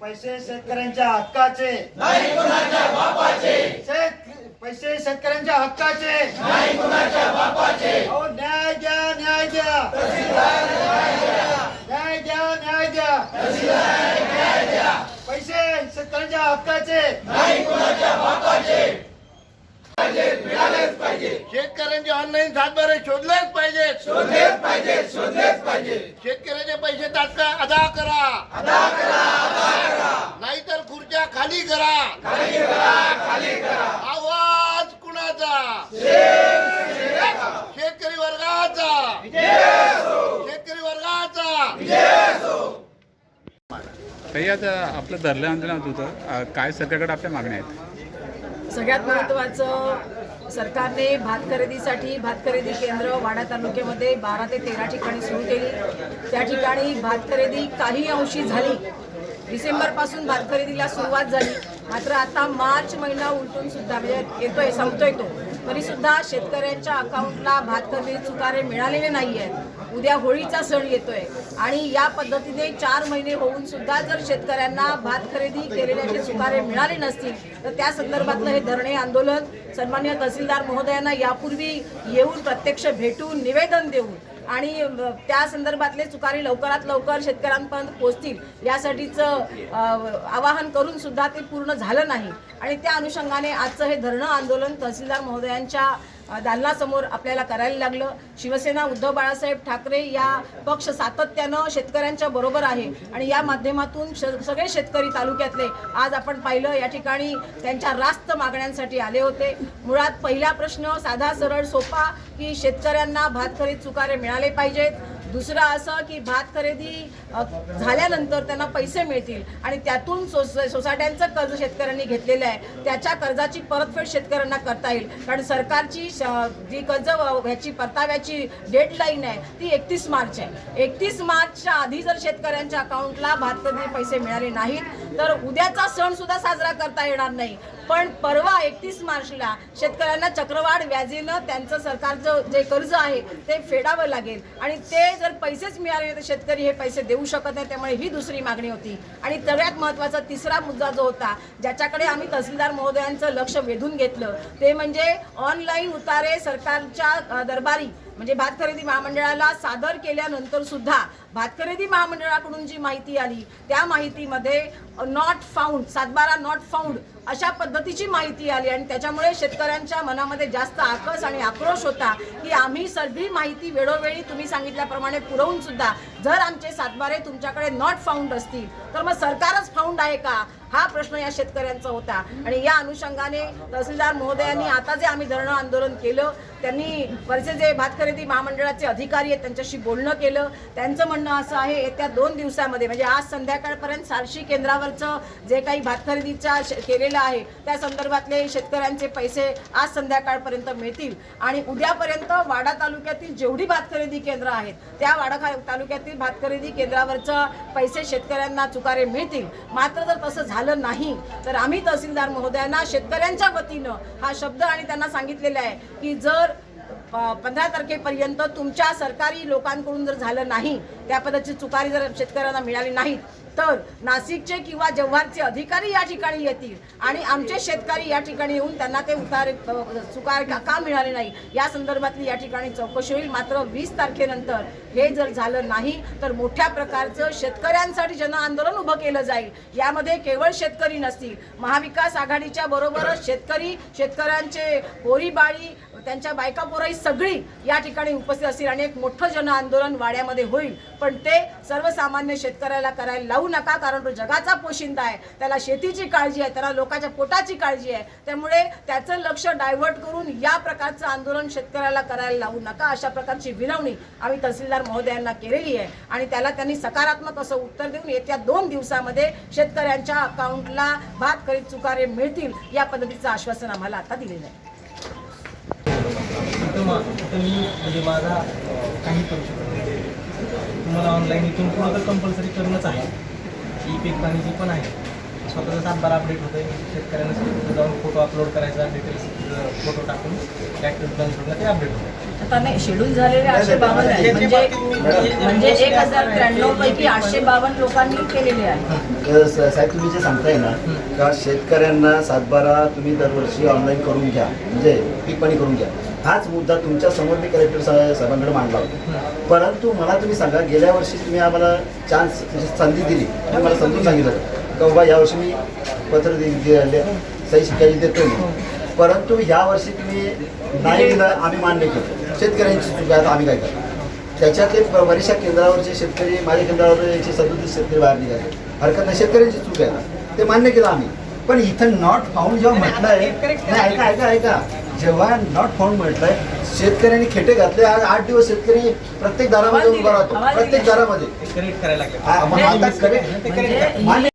पैसे शेतकऱ्यांच्या हक्काचे. नाही कुणाच्या बापाचे. शेत पैसे शेतकऱ्यांच्या हक्काचे. नाही कुणाच्या बापाचे. अहो न्याय द्या न्याय द्या. न्याय द्या. न्याय द्या पैसे शेतकऱ्यांच्या हक्काचे. नाही कुणाच्या बापाचे. पाहिजे मिळालेच पाहिजे. शेतकऱ्यांचे ऑनलाईन सातबारे शोधलेच पाहिजेत शोधलेच पाहिजे शोधलेच पाहिजे. शेतकऱ्याचे पैसे तात्काळ अदा करा. अदा करा. खाली करा खाली करा. खाली करा आवाज कुणाचा? शेतकरी वर्गाचा. शेतकरी वर्गाचा. काही आता आपलं धरलं आंदोलन होतं काय सरकारकडे आपल्या मागण्या आहेत? सगळ्यात महत्त्वाचं सरकारने भात खरेदीसाठी भात खरेदी केंद्र वाडा तालुक्यामध्ये बारा ते तेरा ठिकाणी सुरू केली. त्या ठिकाणी भात खरेदी काही अंशी झाली. डिसेंबरपासून भात खरेदीला सुरुवात झाली. मात्र आता मार्च महिना उलटून सुद्धा म्हणजे येतोय संपतोय तो. तरी सुद्धा शेतकऱ्यांच्या अकाउंटला भात खरेदी चुकारे मिळालेले नाही आहेत उद्या होळीचा सण येतोय. आणि या पद्धतीने चार महिने होऊन सुद्धा जर शेतकऱ्यांना भात खरेदी केलेल्याचे चुकारे मिळाले नसतील तर त्या संदर्भातलं हे धरणे आंदोलन सन्मान्य तहसीलदार महोदयांना यापूर्वी येऊन प्रत्यक्ष भेटून निवेदन देऊन आणि त्या संदर्भातले चुकारी लवकरात लवकर शेतकऱ्यांपर्यंत पोहोचतील यासाठीचं आवाहन करून सुद्धा ते पूर्ण झालं नाही. आणि त्या अनुषंगाने आजचं हे धरणं आंदोलन तहसीलदार महोदयांच्या दालनासमोर आपल्याला करायला लागलं. शिवसेना उद्धव बाळासाहेब ठाकरे या पक्ष सातत्यानं शेतकऱ्यांच्या बरोबर आहे. आणि या माध्यमातून श सगळे शेतकरी तालुक्यातले आज आपण पाहिलं या ठिकाणी त्यांच्या रास्त मागण्यांसाठी आले होते. मुळात पहिला प्रश्न साधा सरळ सोपा की शेतकऱ्यांना भात खरेदी चुकारे मिळाले पाहिजेत. दुसरं असं की भात खरेदी झाल्यानंतर त्यांना पैसे मिळतील आणि त्यातून सोस सोसायट्यांचं कर्ज शेतकऱ्यांनी घेतलेलं आहे. त्याच्या कर्जाची परतफेड शेतकऱ्यांना करता येईल. कारण सरकारची श- जी कर्ज ह्याची परताव्याची डेडलाईन आहे ती एकतीस मार्च आहे. एकतीस मार्चच्या आधी जर शेतकऱ्यांच्या अकाउंटला भात खरेदी पैसे मिळाले नाहीत तर उद्याचा सण सुद्धा साजरा करता येणार नाही. पण परवा एकतीस मार्चला शेतकऱ्यांना चक्रवाढ व्याजीनं त्यांचं सरकारचं जे कर्ज आहे ते फेडावं लागेल. आणि ते जर पैसेच मिळाले तर शेतकरी हे पैसे देऊ शकत नाही त्यामुळे ही दुसरी मागणी होती. आणि सगळ्यात महत्त्वाचा तिसरा मुद्दा जो होता ज्याच्याकडे आम्ही तहसीलदार महोदयांचं लक्ष वेधून घेतलं ते म्हणजे ऑनलाईन उतारे सरकारच्या दरबारी. म्हणजे भात खरेदी महामंडळाला सादर केल्यानंतर सुद्धा भात खरेदी महामंडळाकडून जी माहिती आली त्या माहितीमध्ये नॉट फाऊंड सातबारा नॉट फाऊंड अशा पद्धतीची माहिती आली आणि त्याच्यामुळे शेतकऱ्यांच्या मनामध्ये जास्त आकस आणि आक्रोश होता की आम्ही सगळी माहिती वेळोवेळी तुम्ही सांगितल्याप्रमाणे पुरवून सुद्धा जर आमचे सातबारे तुमच्याकडे नॉट फाउंड असतील तर मग सरकारच फाउंड आहे का? हा प्रश्न या शेतकऱ्यांचा होता. आणि या अनुषंगाने तहसीलदार महोदयांनी आता जे आम्ही धरणं आंदोलन केलं त्यांनी वरचे जे भात खरेदी महामंडळाचे अधिकारी आहेत त्यांच्याशी बोलणं केलं. त्यांचं म्हणणं असं आहे येत्या दोन दिवसामध्ये म्हणजे आज संध्याकाळपर्यंत सारशी केंद्रावरचं जे काही भात खरेदीचा केलेलं आहे त्या संदर्भातले शेतकऱ्यांचे पैसे आज संध्याकाळपर्यंत मिळतील. आणि उद्यापर्यंत वाडा तालुक्यातील जेवढी भात खरेदी केंद्र आहेत त्या वाडा तालुक्यातील तालुक्यातील भात खरेदी केंद्रावरचं पैसे शेतकऱ्यांना चुकारे मिळतील. मात्र जर तसं झालं नाही तर आम्ही तहसीलदार महोदयांना शेतकऱ्यांच्या वतीनं हा शब्द आणि त्यांना सांगितलेला आहे की जर पंधरा तारखेपर्यंत तुमच्या सरकारी लोकांकडून जर झालं नाही त्या पद्धतीची चुकारी जर शेतकऱ्यांना मिळाली नाही तर नाशिकचे किंवा जव्हारचे अधिकारी या ठिकाणी येतील आणि आमचे शेतकरी या ठिकाणी येऊन त्यांना ते उतार चुकार का मिळाले नाही या संदर्भातली या ठिकाणी चौकशी होईल. मात्र वीस तारखेनंतर हे जर झालं नाही तर मोठ्या प्रकारचं शेतकऱ्यांसाठी जन आंदोलन उभं केलं जाईल. यामध्ये केवळ शेतकरी नसतील महाविकास आघाडीच्या बरोबरच शेतकरी शेतकऱ्यांचे होरीबाळी त्यांच्या बायका पोराई सगळी या ठिकाणी उपस्थित असतील आणि एक मोठं जन आंदोलन वाड्यामध्ये होईल. पण ते सर्वसामान्य शेतकऱ्याला करायला लावू नका कारण तो जगाचा पोशिंदा आहे. त्याला शेतीची काळजी आहे त्याला लोकांच्या पोटाची काळजी आहे. त्यामुळे त्याचं लक्ष डायव्हर्ट करून या प्रकारचं आंदोलन शेतकऱ्याला करायला लावू नका अशा प्रकारची विनवणी आम्ही तहसीलदार महोदयांना केलेली आहे. आणि त्याला त्यांनी सकारात्मक असं उत्तर देऊन येत्या दोन दिवसामध्ये शेतकऱ्यांच्या अकाउंटला भात करीत चुकारे मिळतील या पद्धतीचं आश्वासन आम्हाला आता दिलेलं आहे. मग तुम्ही मी म्हणजे माझा काही करू शकत नाही. तुम्हाला ऑनलाईन इथून पुढं तर कंपल्सरी करूनच आहे. ई पेक पाणी जी पण आहे. स्वतःचा सातबारा अपडेट होतोय. शेतकऱ्यांना तिथे जाऊन फोटो अपलोड करायचा डिटेल्स फोटो टाकून ॲक्टिव्ह ट्रान्सपोर्टला ते अपडेट होतं आता नाही शेड्यूल झालेले आठशे बावन्न आहेत म्हणजे म्हणजे एक हजार त्र्याण्णव पैकी आठशे बावन्न लोकांनी केलेले आहे. साहेब तुम्ही जे सांगताय ना का शेतकऱ्यांना सातबारा तुम्ही दरवर्षी ऑनलाईन करून घ्या. म्हणजे पीक पाणी करून घ्या. हाच मुद्दा तुमच्यासमोर मी कलेक्टर साहेब- साहेबांकडे मांडला होता. परंतु मला तुम्ही सांगा गेल्या वर्षी तुम्ही आम्हाला चान्स म्हणजे संधी दिली. तुम्ही मला समजून सांगितलं. का बाबा यावर्षी मी पत्र दे- दे- सही शिकायची देतो परंतु ह्या वर्षी तुम्ही नाही दिलं आम्ही मान्य केलं शेतकऱ्यांची चूक आहे आता आम्ही काय करतो त्याच्यातले बऱ्याचशा केंद्रावरचे शेतकरी माझ्या केंद्रावर एकशे सदोतीस शेतकरी बाहेर निघाले. हरकत नाही शेतकऱ्यांची चूक आहे ते मान्य केलं आम्ही. पण इथं नॉट फाउंड जेव्हा म्हटलंय नाही ऐका ऐका ऐका. जेव्हा नॉट फाउंड म्हटलंय शेतकऱ्यांनी खेटे घातले आज आठ दिवस शेतकरी प्रत्येक दारामध्ये उभा राहतो. प्रत्येक दारामध्ये. ते करेक्ट करायला मान्य